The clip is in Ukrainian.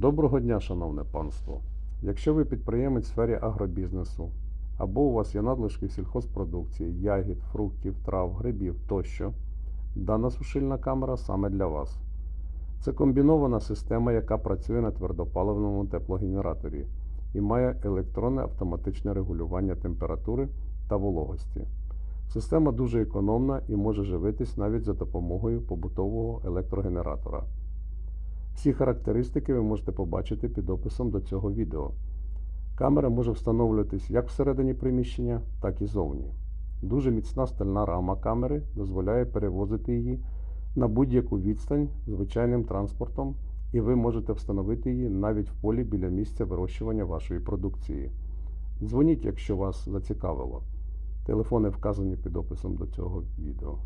Доброго дня, шановне панство! Якщо ви підприємець в сфері агробізнесу, або у вас є надлишки сільхозпродукції, ягід, фруктів, трав, грибів тощо, дана сушильна камера саме для вас. Це комбінована система, яка працює на твердопаливному теплогенераторі і має електронне автоматичне регулювання температури та вологості. Система дуже економна і може живитись навіть за допомогою побутового електрогенератора. Всі характеристики ви можете побачити під описом до цього відео. Камера може встановлюватись як всередині приміщення, так і зовні. Дуже міцна стальна рама камери дозволяє перевозити її на будь-яку відстань звичайним транспортом, і ви можете встановити її навіть в полі біля місця вирощування вашої продукції. Дзвоніть, якщо вас зацікавило. Телефони вказані під описом до цього відео.